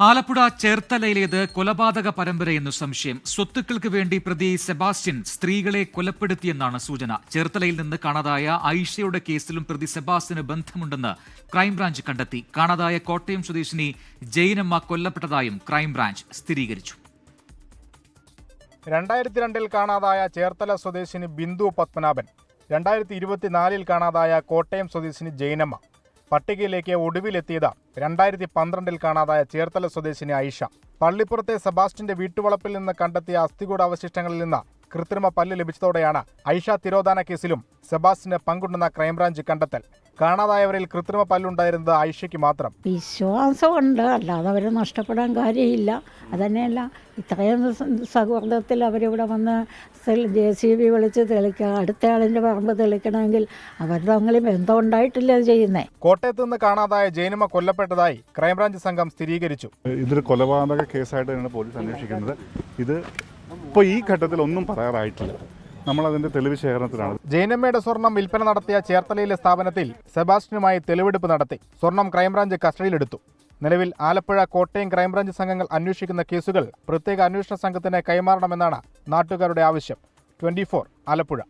ആലപ്പുഴ ചേർത്തലയിലേത് കൊലപാതക പരമ്പരയെന്നു സംശയം. സ്വത്തുക്കൾക്ക് വേണ്ടി പ്രതി സെബാസ്റ്റ്യൻ സ്ത്രീകളെ കൊലപ്പെടുത്തിയെന്നാണ് സൂചന. ചേർത്തലയിൽ നിന്ന് കാണാതായ ഐഷയുടെ കേസിലും പ്രതി സെബാസ്റ്റ്യന് ബന്ധമുണ്ടെന്ന് ക്രൈംബ്രാഞ്ച് കണ്ടെത്തി. കാണാതായ കോട്ടയം സ്വദേശിനി ജയിനമ്മ കൊല്ലപ്പെട്ടതായും ക്രൈംബ്രാഞ്ച് സ്ഥിരീകരിച്ചു. രണ്ടായിരത്തി രണ്ടിൽ കാണാതായ ചേർത്തല സ്വദേശിനി ബിന്ദു പത്മനാഭൻ. രണ്ടായിരത്തി ഇരുപത്തിനാലിൽ കാണാതായ കോട്ടയം സ്വദേശിനി ജൈനമ്മ പട്ടികയിലേക്ക് ഒടുവിലെത്തിയത് രണ്ടായിരത്തി പന്ത്രണ്ടിൽ കാണാതായ ചേർത്തല സ്വദേശിനി ഐഷ പള്ളിപ്പുറത്തെ സെബാസ്റ്റിന്റെ വീട്ടുവളപ്പിൽ നിന്ന് കണ്ടെത്തിയ അസ്ഥികൂടാവശിഷ്ടങ്ങളിൽ നിന്ന് കൃത്രിമ പല്ല് ലഭിച്ചതോടെയാണ് ഐഷ തിരോധാന കേസിലും സെബാസ്റ്റിന് പങ്കുണ്ടെന്ന ക്രൈംബ്രാഞ്ച് കണ്ടെത്തൽ. കാണാതായവരിൽ കൃത്രിമ പല്ലുണ്ടായിരുന്നത് ഐഷയ്ക്ക് മാത്രം. വിശ്വാസമുണ്ട്. അല്ലാതെ അവർ നഷ്ടപ്പെടാൻ കാര്യമില്ല. അതന്നെയല്ല ഇത്രയും സൗഹൃദത്തിൽ അവരിവിടെ വന്ന് ജെ സി ബി വിളിച്ച് തെളിക്കുക അടുത്ത ആളിന്റെ പറമ്പ് തെളിക്കണമെങ്കിൽ അവർ തങ്ങളിൽ ബന്ധം ഉണ്ടായിട്ടില്ല അത് ചെയ്യുന്നത് കോട്ടയത്ത് നിന്ന് കാണാതായ ജൈനമ്മ കൊല്ലപ്പെട്ടതായി ക്രൈംബ്രാഞ്ച് സംഘം സ്ഥിരീകരിച്ചു. ഇതൊരു കൊലപാതക കേസായിട്ട് തന്നെയാണ് പോലീസ് അന്വേഷിക്കുന്നത്. ഇത് ഇപ്പോൾ ഈ ഘട്ടത്തിൽ ഒന്നും പറയാറായിട്ടില്ല. നമ്മളതിന്റെ തെളിവ് ശേഖരണത്തിലാണ്. ജൈനമ്മയുടെ സ്വർണം വിൽപ്പന നടത്തിയ ചേർത്തലയിലെ സ്ഥാപനത്തിൽ സെബാസ്റ്റിനുമായി തെളിവെടുപ്പ് നടത്തി. സ്വർണം ക്രൈംബ്രാഞ്ച് കസ്റ്റഡിയിലെടുത്തു. നിലവിൽ ആലപ്പുഴ കോട്ടയം ക്രൈംബ്രാഞ്ച് സംഘങ്ങൾ അന്വേഷിക്കുന്ന കേസുകൾ പ്രത്യേക അന്വേഷണ സംഘത്തിന് കൈമാറണമെന്നാണ് നാട്ടുകാരുടെ ആവശ്യം. ട്വന്റി ആലപ്പുഴ.